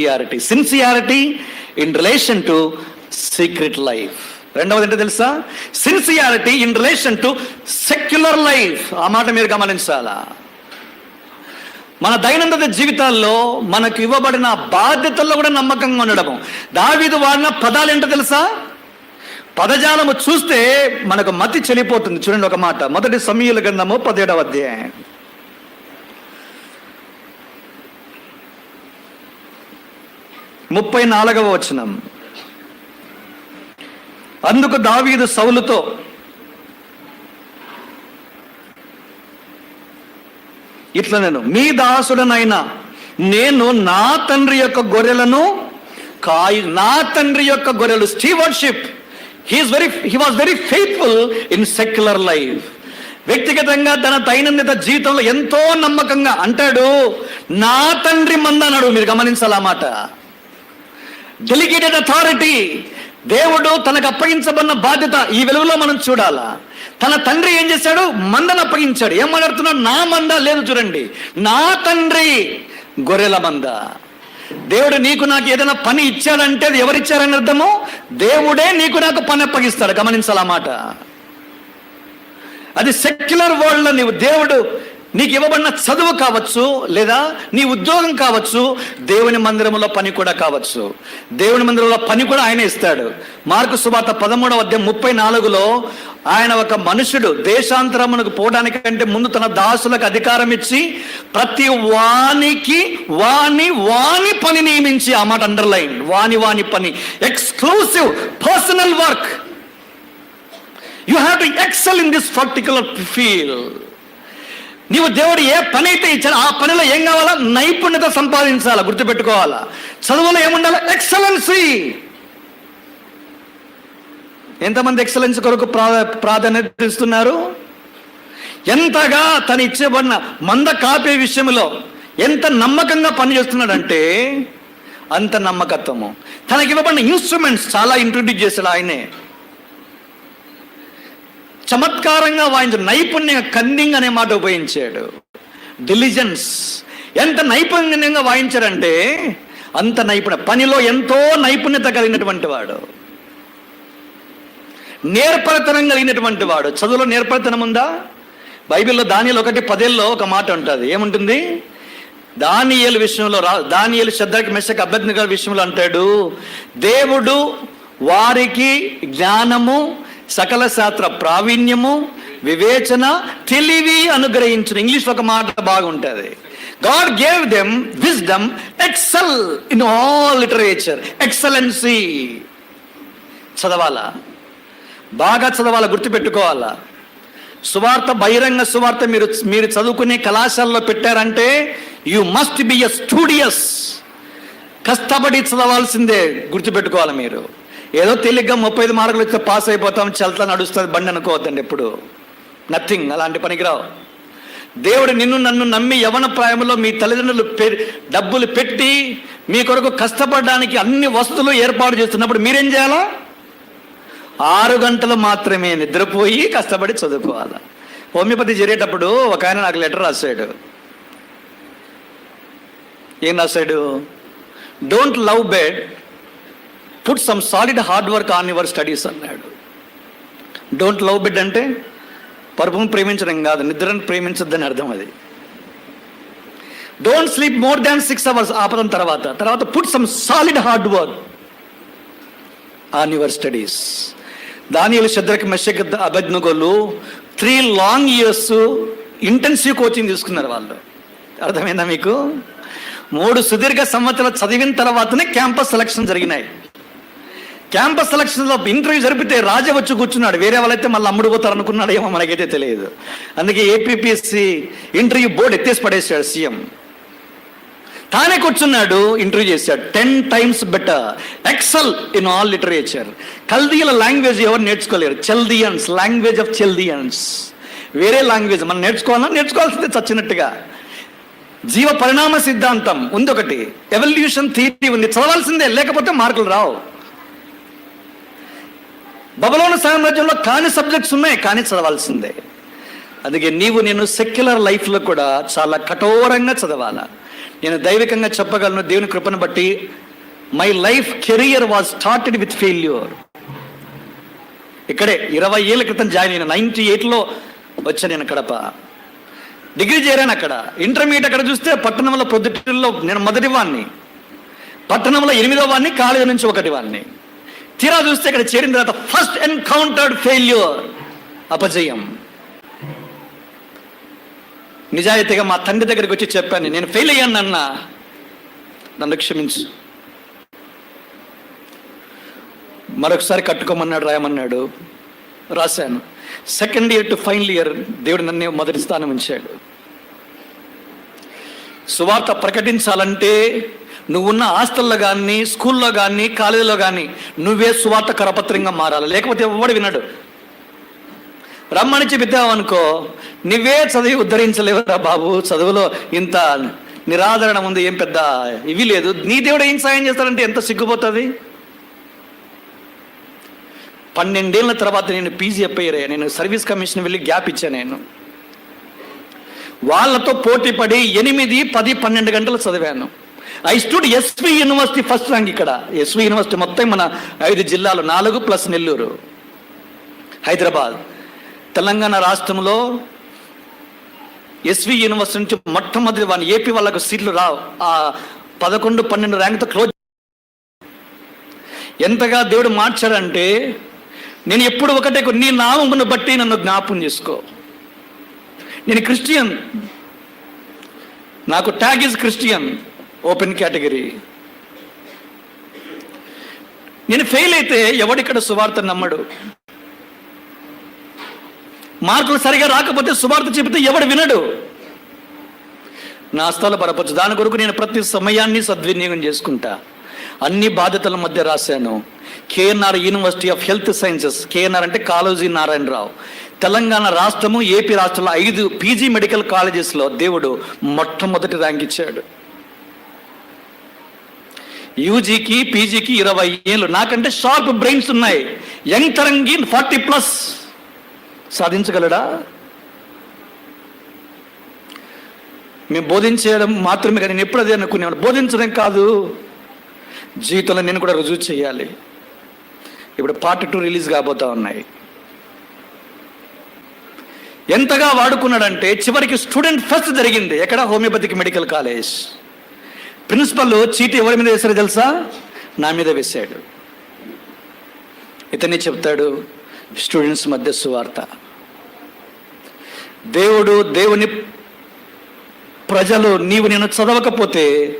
Sincerity sincerity in relation to secret life రెండవది ఏంటో తెలుసా? Sincerity in relation to secular life ఆ మాట మీరు గమనించాలా? మన దైనందిన జీవితాల్లో మనకు ఇవ్వబడిన బాధ్యతల్లో కూడా నమ్మకంగా ఉండడము. దావీదు వాడిన పదాలు ఏంటో తెలుసా? పదజాలము చూస్తే మనకు మతి చెలిపోతుంది. చూడండి ఒక మాట. మొదటి సమీయుల గ్రంథము పదిహేడవ అధ్యాయం. ముప్పై నాలుగవ వచనం. అందుకు దావీదు సౌలుతో ఇట్లా నేను మీ దాసుడనైనా నేను నా తండ్రి యొక్క గొర్రెలను కాయి నా తండ్రి యొక్క గొర్రెలు stewardship he's very he was very faithful in secular life వ్యక్తిగతంగా తన దైనందిన జీవితంలో ఎంతో నమ్మకంగా అంటాడు నా తండ్రి మంద అన్నాడు మీరు గమనించాలి ఆ మాట? డెలిగేటెడ్ అథారిటీ దేవుడు తనకు అప్పగించబడిన బాధ్యత ఈ వెలుగులో మనం చూడాలా. తన తండ్రి ఏం చేశాడు? మందను అప్పగించాడు. ఏం మాట్లాడుతున్నాడు? నా మంద లేదు చూడండి. నా తండ్రి గొర్రెల మంద. దేవుడు నీకు నాకు ఏదైనా పని ఇచ్చాడంటే అది ఎవరిచ్చారని అర్థము? దేవుడే నీకు నాకు పని అప్పగిస్తాడు. గమనించాలన్నమాట మాట? అది సెక్యులర్ వరల్డ్లో నీవు దేవుడు నీకు ఇవ్వబడిన చదువు కావచ్చు లేదా నీ ఉద్యోగం కావచ్చు దేవుని మందిరంలో పని కూడా కావచ్చు. దేవుని మందిరంలో పని కూడా ఆయన ఇస్తాడు. మార్కు సువార్త పదమూడవ అధ్యాయం ముప్పై నాలుగులో ఆయన ఒక మనుషుడు దేశాంతరమునకు పోవడానికంటే ముందు తన దాసులకు అధికారం ఇచ్చి ప్రతి వానికి వాని వాని పని నియమించి ఆ మాట అండర్లైన్ వాని వాని పని. Exclusive personal work you have to excel in this particular field నీవు దేవుడు ఏ పని అయితే ఇచ్చాడు ఆ పనిలో ఏం కావాలా? నైపుణ్యత సంపాదించాలా గుర్తుపెట్టుకోవాలా. చదువులో ఏముండాలి? ఎక్సలెన్సీ. ఎంతమంది ఎక్సలెన్స్ కొరకు ప్రాధాన్యత ఇస్తున్నారు? ఎంతగా తను ఇచ్చేబడిన మంద కాపే విషయంలో ఎంత నమ్మకంగా పనిచేస్తున్నాడంటే అంత నమ్మకత్వము. తనకి ఇవ్వబడిన ఇన్స్ట్రుమెంట్స్ చాలా ఇంట్రొడ్యూస్ చేశాడు ఆయనే. చమత్కారంగా వాయించాడు నైపుణ్యంగా కన్నింగ్ అనే మాట ఉపయోగించాడు. డిలిజెన్స్ ఎంత నైపుణ్యంగా వాయించాడంటే అంత నైపుణ్య పనిలో ఎంతో నైపుణ్యత కలిగినటువంటి వాడు. నేర్పరితనం కలిగినటువంటి వాడు. చదువులో నేర్పరతనం ఉందా? బైబిల్లో దానిలో ఒకటి పదేల్లో ఒక మాట ఉంటుంది. ఏముంటుంది? దానియలు విషయంలో రా దానియలు శ్రద్ధకి మెషక్ అభ్యర్థి విషయంలో అంటాడు దేవుడు వారికి జ్ఞానము సకల శాస్త్ర ప్రావీణ్యము వివేచన తెలివి అనుగ్రహించిన ఇంగ్లీష్ ఒక మాట బాగుంటుంది. God gave them wisdom excel in all literature excellency చదవాలా? బాగా చదవాలా? గుర్తుపెట్టుకోవాలా? సువార్త బహిరంగ సువార్త మీరు మీరు చదువుకునే కళాశాలలో పెట్టారంటే you must be a studious కష్టపడి చదవాల్సిందే గుర్తుపెట్టుకోవాలి మీరు. ఏదో తేలిగ్గా ముప్పై ఐదు మార్కులు వస్తే పాస్ అయిపోతాం చల్తా నడుస్తుంది బండి అనుకోవద్దండి ఎప్పుడు. నథింగ్ అలాంటి పనికిరావు దేవుడు నిన్ను నన్ను నమ్మి యవన ప్రాయంలో మీ తల్లిదండ్రులు పె డబ్బులు పెట్టి మీ కొరకు కష్టపడడానికి అన్ని వస్తువులు ఏర్పాటు చేస్తున్నప్పుడు మీరేం చేయాలా? ఆరు గంటలు మాత్రమే నిద్రపోయి కష్టపడి చదువుకోవాలి. హోమియోపతి చేరేటప్పుడు ఒక ఆయన నాకు లెటర్ రాశాడు. ఏం రాశాడు? Don't love bed put some solid hard work on your studies అన్నాడు డోంట్ లవ్ బిడ్ అంటే పరుపును ప్రేమించడం కాదు నిద్రను ప్రేమించద్దని అర్థం అది don't sleep more than six hours ఆపదం తర్వాత తర్వాత put some solid hard work on your studies దానియలు శద్రక మెషక్ అభజ్ఞగోలు three long years intensive coaching తీసుకున్నారు వాళ్ళు. అర్థమైందా మీకు? మూడు సుదీర్ఘ సంవత్సరాలు చదివిన తర్వాతనే క్యాంపస్ సెలక్షన్ జరిగినాయి. క్యాంపస్ సెలక్షన్లో ఇంటర్వ్యూ జరిపితే రాజా వచ్చి కూర్చున్నాడు. వేరే వాళ్ళైతే మళ్ళీ అమ్ముడు పోతారు అనుకున్నాడు ఏమో మనకైతే తెలియదు. అందుకే ఏపీపీఎస్సి ఇంటర్వ్యూ బోర్డు ఎత్తేసి పడేసాడు సీఎం. తానే కూర్చున్నాడు ఇంటర్వ్యూ చేశాడు. Ten times better. Excel in all literature. కల్దీల language ఎవరు నేర్చుకోలేరు. Chaldeans language of Chaldeans. వేరే లాంగ్వేజ్ మనం నేర్చుకోవాలా? నేర్చుకోవాల్సిందే చచ్చినట్టుగా. జీవ పరిణామ సిద్ధాంతం ఉంది ఒకటి. ఎవల్యూషన్ థియరీ ఉంది. చదవాల్సిందే లేకపోతే మార్కులు రావు. బబలోన సామ్రాజ్యంలో కాని సబ్జెక్ట్స్ ఉన్నాయి కానీ చదవాల్సిందే. అందుకే నీవు నేను సెక్యులర్ లైఫ్లో కూడా చాలా కఠోరంగా చదవాలా. నేను దైవికంగా చెప్పగలను దేవుని కృపను బట్టి. My life career was started with failure ఇక్కడే ఇరవై ఏళ్ళ క్రితం జాయిన్ అయిన నైన్టీ ఎయిట్లో వచ్చా నేను కడప. డిగ్రీ చేరాను అక్కడ. ఇంటర్మీడియట్ అక్కడ చూస్తే పట్టణంలో ప్రొద్దుటిలో నేను మొదటి వాడిని పట్టణంలో ఎనిమిదో వాడిని కాలేజీ నుంచి ఒకటి వాడిని తీరా చూస్తే ఇక్కడ చేరిన తర్వాత ఫస్ట్ ఎన్కౌంటర్డ్ ఫెయిల్యూర్ అపజయం. నిజాయితీగా మా తండ్రి దగ్గరికి వచ్చి చెప్పాను నేను ఫెయిల్ అయ్యాను అన్న. నన్ను క్షమించు. మరొకసారి కట్టుకోమన్నాడు రాయమన్నాడు. రాశాను. Second year to final year దేవుడు నన్ను మొదటి స్థానం ఉంచాడు. సువార్త ప్రకటించాలంటే నువ్వున్న హాస్టల్లో కానీ స్కూల్లో కానీ కాలేజీలో కానీ నువ్వే సువార్త కరపత్రంగా మారాలి. లేకపోతే ఎవడు వినడు. రమ్మని చెబిద్దామనుకో నువ్వే చదివి ఉద్ధరించలేవురా బాబు. చదువులో ఇంత నిరాదరణ ఉంది ఏం పెద్ద ఇవి లేదు. నీ దేవుడు ఏం సాయం చేస్తాడంటే ఎంత సిగ్గుపోతుంది? పన్నెండేళ్ళ తర్వాత నేను పీజీ అప్పయ్యారా. నేను సర్వీస్ కమిషన్ వెళ్ళి గ్యాప్ ఇచ్చాను నేను. వాళ్ళతో పోటీ పడి ఎనిమిది పది పన్నెండు గంటలు చదివాను. I stood SV university first rank ఇక్కడ. ఎస్వి యూనివర్సిటీ మొత్తం మన ఐదు జిల్లాలు నాలుగు ప్లస్ నెల్లూరు హైదరాబాద్. తెలంగాణ రాష్ట్రంలో ఎస్వి యూనివర్సిటీ నుంచి మొట్టమొదటి వాని ఏపీ వాళ్ళకు సీట్లు రావు. ఆ పదకొండు పన్నెండు ర్యాంక్తో క్లోజ్. ఎంతగా దేవుడు మార్చాడంటే నేను ఎప్పుడు ఒకటే నీ నామమును బట్టి నన్ను జ్ఞాపం చేసుకో. నేను క్రిస్టియన్. నాకు tag is Christian. Open category నేను ఫెయిల్ అయితే ఎవడిక్కడ సువార్త నమ్మడు? మార్కులు సరిగా రాకపోతే సువార్త చెబితే ఎవడు వినడు? నా స్థల పరపచ్చు దాని కొరకు నేను ప్రతి సమయాన్ని సద్వినియోగం చేసుకుంటా. అన్ని బాధ్యతల మధ్య రాశాను. KNR university of health sciences KNR అంటే కాళోజీ నారాయణరావు. తెలంగాణ రాష్ట్రము ఏపీ రాష్ట్రంలో ఐదు పీజీ మెడికల్ కాలేజెస్లో దేవుడు మొట్టమొదటి ర్యాంక్ ఇచ్చాడు. యూజీకి పీజీకి ఇరవై ఏళ్ళు. నాకంటే షార్ప్ బ్రెయిన్స్ ఉన్నాయి. యంగ్ తరంగి ఫార్టీ ప్లస్. సాధించగలడా? మేము బోధించడం మాత్రమే కానీ నేను ఎప్పుడు అదే అనుకునేవాడు. బోధించడం కాదు. జీవితంలో నేను కూడా రుజువు చేయాలి. ఇప్పుడు పార్ట్ టూ రిలీజ్ కాబోతా ఉన్నాయి. ఎంతగా వాడుకున్నాడంటే చివరికి స్టూడెంట్ ఫస్ట్ జరిగింది. ఎక్కడ హోమియోపతిక్ మెడికల్ కాలేజ్. ప్రిన్సిపల్ చీటీ ఎవరి మీద వేశారో తెలుసా? నా మీద వేశాడు. ఇతనే చెప్తాడు స్టూడెంట్స్ మధ్య సువార్త. దేవుడు దేవుని ప్రజలు నీవు నేను చదవకపోతే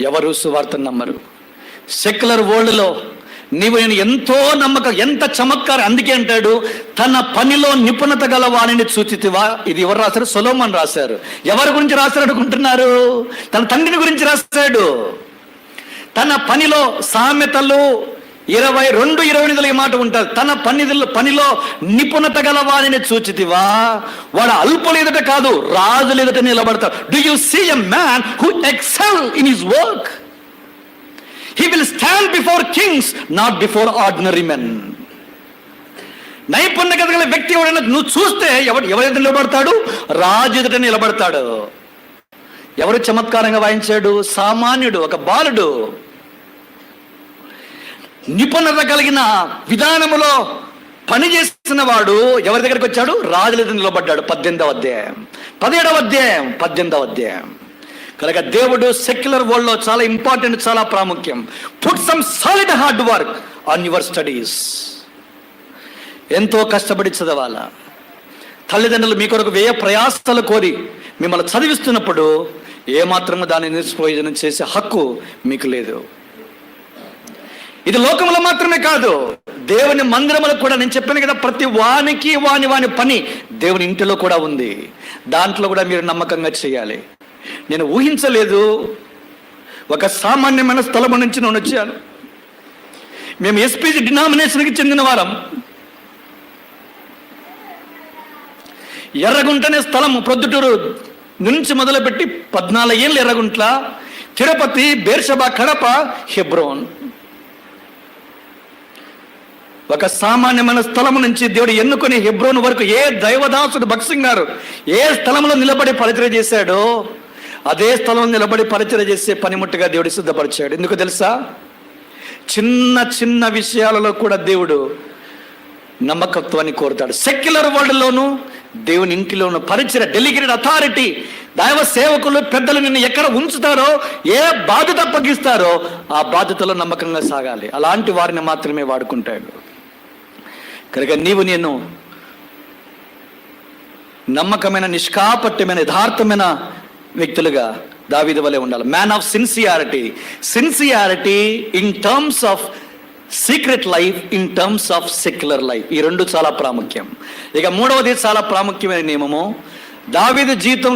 ఎవరు సువార్త నమ్మరు. సెక్యులర్ వరల్డ్లో నీవు నేను ఎంతో నమ్మకం ఎంత చమత్కారం అందుకే అంటాడు తన పనిలో నిపుణత గల వాణిని సూచితివా? ఇది ఎవరు రాశారు? సొలోమన్ రాశారు. ఎవరి గురించి రాశారు అనుకుంటున్నారు? తన తండ్రిని గురించి రాశాడు. తన పనిలో సామెతలు ఇరవై రెండు ఇరవై ఎనిమిదిలో ఈ మాట ఉంటుంది తన పని పనిలో నిపుణత గల వారిని సూచితివా? వాడు అల్పులు ఎదుట కాదు రాజులు ఎదుట నిలబడతాడు. Do you see a man who excel in his work he will stand before kings not before ordinary men నైపుణ్య గల వ్యక్తి ఎవడైనా నువ్వు చూస్తే ఎవరు ఎవరైతే నిలబడతాడు? రాజు ఎదుట నిలబడతాడు. ఎవరు చమత్కారంగా వాయించాడు? సామాన్యుడు ఒక బాలుడు. నిపుణత కలిగిన విధానములో పని చేసిన వాడు ఎవరి దగ్గరికి వచ్చాడు? రాజుల నిలబడ్డాడు. పద్దెనిమిదవ అధ్యాయం. పదిహేడవ అధ్యాయం. పద్దెనిమిదవ అధ్యాయం. కనుక దేవుడు సెక్యులర్ వరల్డ్లో చాలా ఇంపార్టెంట్ చాలా ప్రాముఖ్యం. Put some solid hard work on your studies ఎంతో కష్టపడి చదవాలా? తల్లిదండ్రులు మీ కొరకు వ్యయ ప్రయాసాలు కోరి మిమ్మల్ని చదివిస్తున్నప్పుడు ఏమాత్రము దాన్ని నిష్ప్రయోజనం చేసే హక్కు మీకు లేదు. ఇది లోకంలో మాత్రమే కాదు. దేవుని మందిరములకు కూడా నేను చెప్పాను కదా ప్రతి వానికి వాని వాని పని దేవుని ఇంటిలో కూడా ఉంది. దాంట్లో కూడా మీరు నమ్మకంగా చేయాలి. నేను ఊహించలేదు. ఒక సామాన్యమైన స్థలం నుంచి నేను వచ్చాను. మేము ఎస్పీజీ డినామినేషన్కి చెందిన వారం. ఎర్రగుంటనే స్థలం ప్రొద్దుటూరు నుంచి మొదలుపెట్టి పద్నాలుగు ఏళ్ళు ఎర్రగుంట్ల తిరుపతి బేర్షబ కడప హెబ్రోన్. ఒక సామాన్యమైన స్థలం నుంచి దేవుడు ఎన్నుకొని హెబ్రోన్ వరకు ఏ దైవదాసుడు భక్సింగ్ గారు ఏ స్థలంలో నిలబడి పరిచయం చేశాడో అదే స్థలం నిలబడి పరిచయం చేసే పనిముట్టుగా దేవుడు సిద్ధపరిచాడు. ఎందుకు తెలుసా? చిన్న చిన్న విషయాలలో కూడా దేవుడు నమ్మకత్వాన్ని కోరుతాడు. సెక్యులర్ వరల్డ్లోను దేవుని ఇంటిలోను పరిచయ డెలిగేటెడ్ అథారిటీ దైవ సేవకులు పెద్దలు నిన్ను ఎక్కడ ఉంచుతారో ఏ బాధ్యత అప్పగిస్తారో ఆ బాధ్యతలో నమ్మకంగా సాగాలి. అలాంటి వారిని మాత్రమే వాడుకుంటాడు. కనుక నీవు నేను నమ్మకమైన నిష్కాపట్యమైన యథార్థమైన వ్యక్తులుగా దావీదు వలె ఉండాలి. Man of sincerity sincerity in terms of secret life in terms of secular life ఈ రెండు చాలా ప్రాముఖ్యం. ఇక మూడవది చాలా ప్రాముఖ్యమైన నియమము. దావీదు జీవితంలో